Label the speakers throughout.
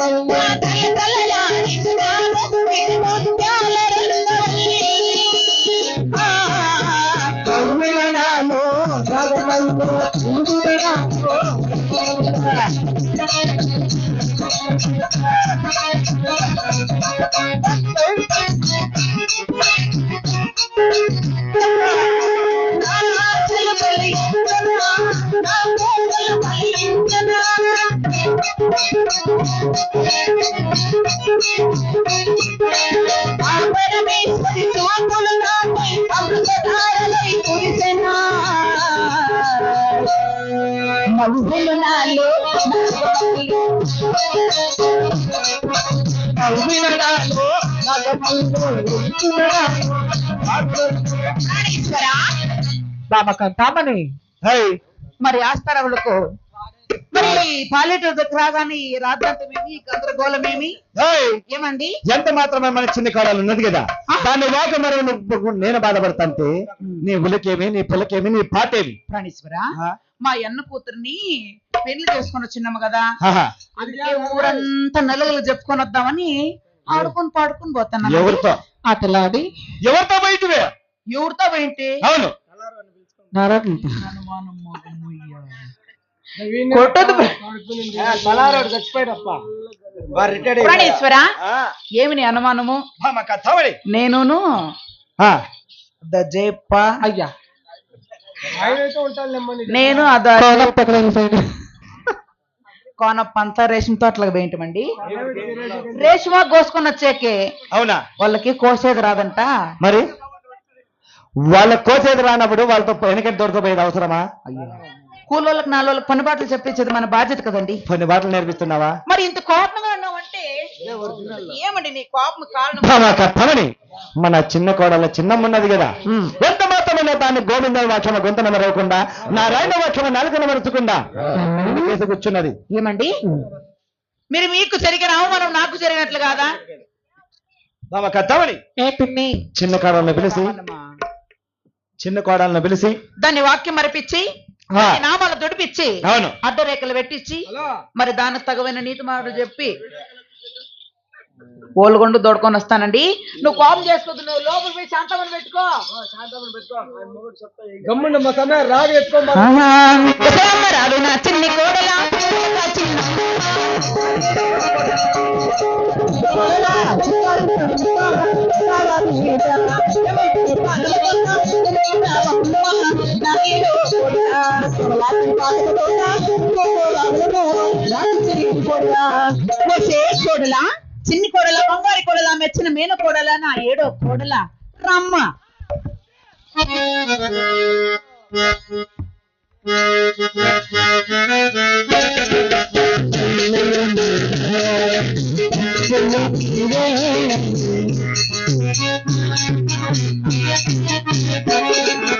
Speaker 1: Bye.
Speaker 2: రామకాంతామని
Speaker 3: high.
Speaker 2: మరి ఆస్తారవులకు మరి పాలేటర్ దగ్గర రాగానే ఈ రాద్ధాంతమేమి గందరగోళమేమి ఏమండి?
Speaker 3: ఎంత మాత్రమే మన చిన్న కాడాలు ఉన్నది కదా? దాన్ని వాక మరి నేను బాధపడతాంటే నీ ఉలకేమి నీ పులకేమి నీ పాటేమి?
Speaker 2: ప్రాణేశ్వర మా అన్న కూతుర్ని పెళ్ళి చేసుకొని వచ్చినాము కదా. అందుకే ఊరంతా నలుగులు చెప్పుకొని వద్దామని ఆడుకొని పాడుకొని పోతాను
Speaker 3: ఎవరితో?
Speaker 2: అతలాడి
Speaker 3: ఎవరితో బయటవే
Speaker 2: ఎవరితో పోయింటే?
Speaker 3: అవును.
Speaker 2: కొట్టదు
Speaker 4: చచ్చిపోయాడప్ప.
Speaker 2: ప్రాణేశ్వర నీ అనుమానము? ద జయప్ప
Speaker 4: అయ్యా.
Speaker 2: నేను అద కోన పంచ రేషం తోటలకు పోయింటమండి. రేషమా కోసుకొని వచ్చాకే
Speaker 3: అవునా?
Speaker 2: వాళ్ళకి కోసేది రాదంట.
Speaker 3: మరి? వాళ్ళ కోసేది రానప్పుడు వాళ్ళతో వెనకటి దొరకపోయేది అవసరమా?
Speaker 2: కూలోళ్ళకి నాలుగు పని బాటలు చెప్పించేది మన బాధ్యత కదండి.
Speaker 3: కొన్ని బాటలు నేర్పిస్తున్నావా?
Speaker 2: మరి ఇంత కోపంగా ఉన్నావంటే ఏమండి నీ కోపం కారణం?
Speaker 3: మన చిన్న కోడల చిన్నమ్మున్నది కదా. ఎంత మాత్రమైన దాన్ని గోవింద వాక్షమ గొంతన మరవకుండా నారాయణ వాక్షమ నాలుకన మరుచకుండా కేసు కూర్చున్నది.
Speaker 2: ఏమండి? మీరు మీకు జరిగిన అవమానం నాకు జరిగినట్లు కాదా?
Speaker 3: చిన్న కోడలను పిలిచి చిన్న కోడలను పిలిచి
Speaker 2: దాన్ని వాక్యం మరిపించి నామాలు దొడిపిచ్చి
Speaker 3: అవును.
Speaker 2: అడ్డరేఖలు పెట్టించి
Speaker 4: హలో.
Speaker 2: మరి దానికి తగవైన నీతి మాటలు చెప్పి ఓలుగొండు దొడుకొని వస్తానండి. నువ్వు కోపం చేసుకోవద్దు నువ్వు లోపల పోయి శాంతమని పెట్టుకో. రాదు నా చిన్ని కోడలా చిన్న
Speaker 1: కోడలా చిన్ని కోడల బంగారి కోడల మెచ్చిన మీన కోడల నా ఏడో కోడల రమ్మ Thank you. Thank you.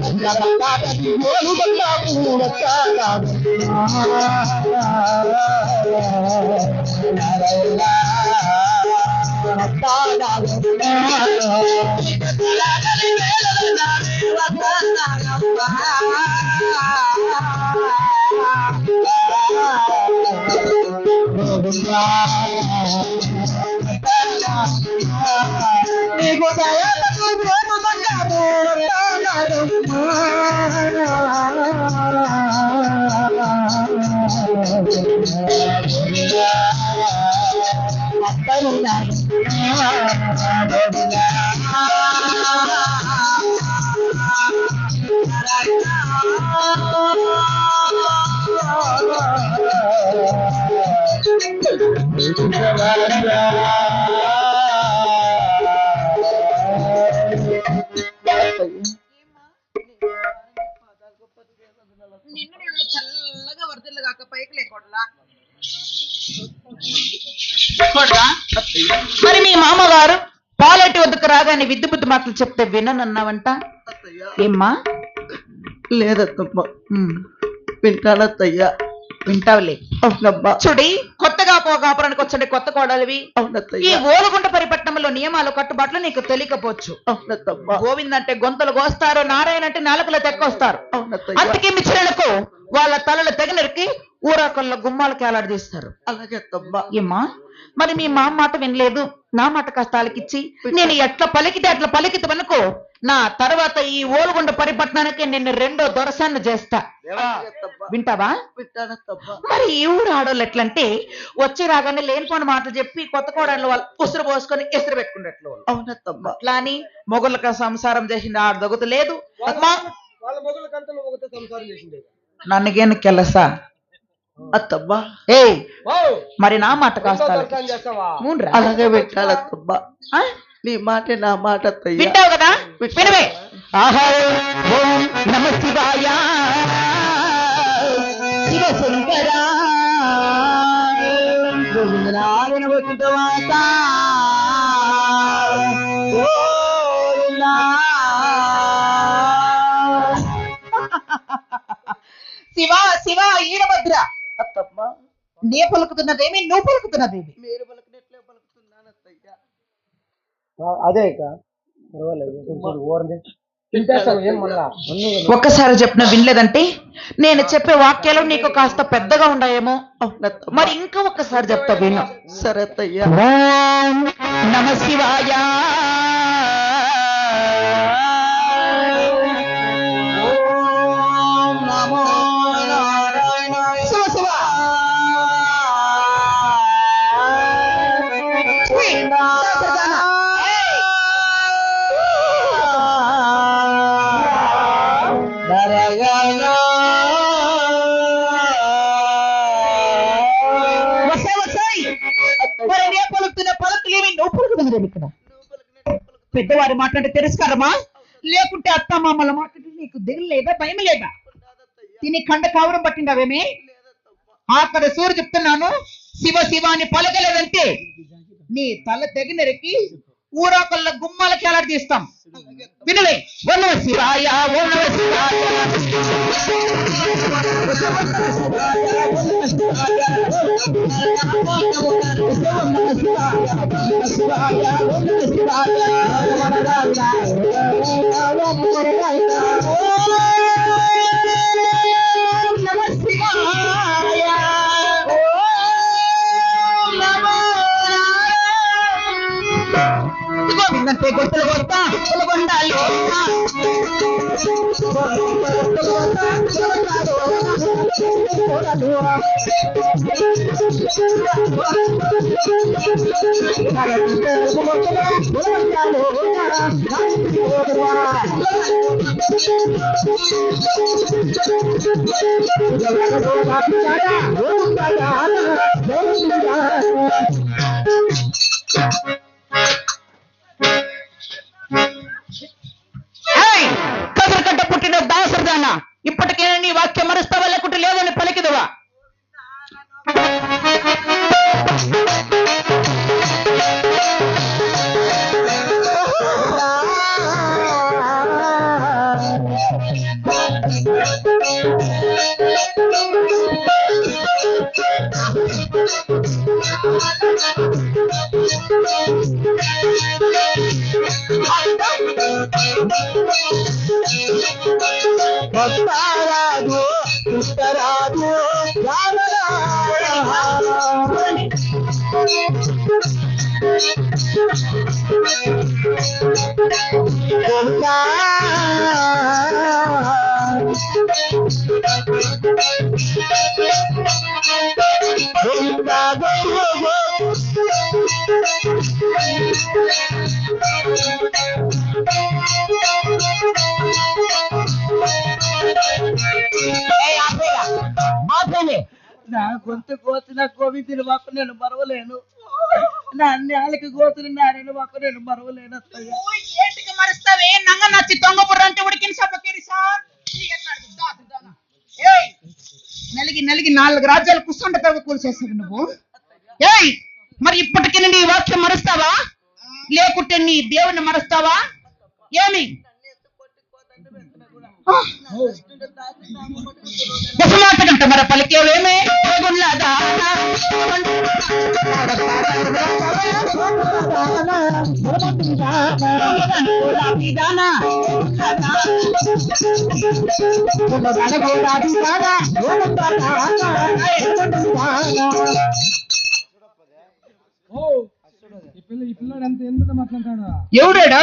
Speaker 5: నీకు
Speaker 2: నిన్ను చల్లగా వరదలు కాక పైకి లేకూడలా కొడలా? మరి మీ మామగారు పాలెట్టి వద్దకు రాగానే బుద్ధి మాటలు చెప్తే విననన్నావంట? ఏమ్మా?
Speaker 5: లేదత్తమ్మ వింటానత్తయ్యా
Speaker 2: వింటావులే.
Speaker 5: అవునమ్మా
Speaker 2: చూడి కొత్తగా పో కాపురానికి వచ్చండి కొత్త కోడలివి. ఈ ఓలుగుంట పరిపట్నంలో నియమాలు కట్టుబాట్లు నీకు తెలియకపోవచ్చు. గోవింద్ అంటే గొంతలు కోస్తారు నారాయణ అంటే నాలుకలు తెక్కొస్తారు. అందుకే మిత్రులకు వాళ్ళ తలలు తెగనరికి ఊరాకల్లో గుమ్మాలకి ఏలాడదీస్తారు
Speaker 5: అలాగే
Speaker 2: ఏమ్మా? మరి మీ మా మాట వినలేదు. నా మాట కాస్త ఆలకిచ్చి. నేను ఎట్లా పలికితే అట్లా పలికితమనుకో నా తర్వాత ఈ ఓలుగుండ పరిపట్నానికి నిన్ను రెండో దొరసాన్ని చేస్తా. వింటావా? మరి ఈ ఊరు ఆడోళ్ళు ఎట్లంటే వచ్చి రాగానే లేనిపోని మాటలు చెప్పి కొత్త కోడళ్ళు వాళ్ళు ఉసురు పోసుకొని ఎసురు పెట్టుకున్నట్లు.
Speaker 5: అవునత్తమ్మ
Speaker 2: అట్లా అని మొగుళ్ళకి సంసారం చేసింది ఆడ దొగత లేదు నన్నగేను కెలసా
Speaker 5: అత్తమ్మ
Speaker 2: ఏయ్
Speaker 4: వావ్!
Speaker 2: మరి నా మాట కాస్త.
Speaker 5: అలాగే వింటానత్తమ్మ
Speaker 2: ఆ?
Speaker 5: నీ మాట నా మాట
Speaker 2: వింటావు కదా వినవే ఆహా ఓం నమ శివాయ శివ శివ శివ ఈడభద్ర
Speaker 5: అత్తమ్మ
Speaker 2: నే పలుకుతున్నదేమి నువ్వు పలుకుతున్నదేమి
Speaker 5: మీరు పలుకునట్లే పలుకుతున్నాను అత్తయ్య.
Speaker 4: అదే ఇక. పర్వాలేదు కొంచెం ఓరండి తింటేస్తాను ఏం మళ్ళా?
Speaker 2: ఒక్కసారి చెప్పిన వినలేదంటే నేను చెప్పే వాక్యాలు నీకు కాస్త పెద్దగా ఉన్నాయేమో మరి ఇంకా ఒక్కసారి చెప్తా విను.
Speaker 5: సరే
Speaker 2: నమ శివాయ. ఇక్కడ పెద్దవారి మాట్లాడితే తిరస్కారమా లేకుంటే అత్త మామల మాట్లాడి నీకు దిగులు లేదా భయం లేదా? తిని కండ కావడం పట్టిండవేమి? ఆఖరి సూర్యుడు చెప్తున్నాను శివ శివ అని పలకలేదంటే నీ తల తెగినరికి ఊరాకల్ల గుమ్మాలకి అలా తీస్తాం వినవే ఓ నమ శివాయ. ఓ నమ శివాయ గోవిందంటే గొట్టలు కొత్త ఇప్పటికైనా నీ వాక్యం మరుస్తావా లేకుంటే లేదని పలికిదవా
Speaker 3: గోవింద గోవింద.
Speaker 5: నా గొంతు కోసిన గోవిందుని మాకు నేను మరవలేను. నా నేలకి కోసిన నారాయణ మాకు నేను మరవలేను అత్తయ్య.
Speaker 2: ఏంటికి మరుస్తావే? నంగ నచ్చి దొంగపుర్రు అంటే ఉడికిన సభకేరి సార్. నలిగి నలిగి నాలుగు రాజ్యాలు కుస్తుండ తవ్వి కూల్చేస్తావు నువ్వు. ఏయ్! మరి ఇప్పటికీ నీ వాక్యం మరుస్తావా? లేకుంటే నీ దేవుని మరుస్తావా? ఏమి? దశమాటకంట మరి పలికేవేమే?
Speaker 4: దానా.
Speaker 2: ఎవడాడు?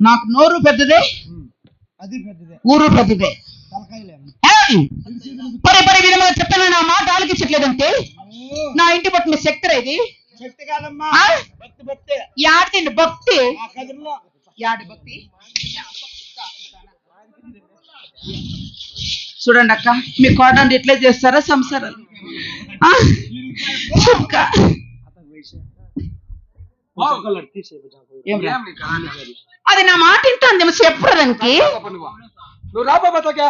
Speaker 2: నాకు నోరు పెద్దదే?
Speaker 4: అది పెద్దదే
Speaker 2: ఊరు పెద్దదే.
Speaker 4: తలకాయలే
Speaker 2: పరి పరి విధంగా చెప్తాను నా మాట ఆలకించట్లేదంటే? నా ఇంటి పట్టిన శక్తి ఇది
Speaker 5: కాదమ్మా? భక్తి భక్తి.
Speaker 2: భక్తి?
Speaker 5: ఆ కదిలో
Speaker 2: యాడి భక్తి? చూడండి అక్క మీ కోడని ఎట్లా చేస్తారా సంసారాలు? అది నా మాట వింటాను చెప్పడానికి
Speaker 4: నువ్వు రాబా బతకా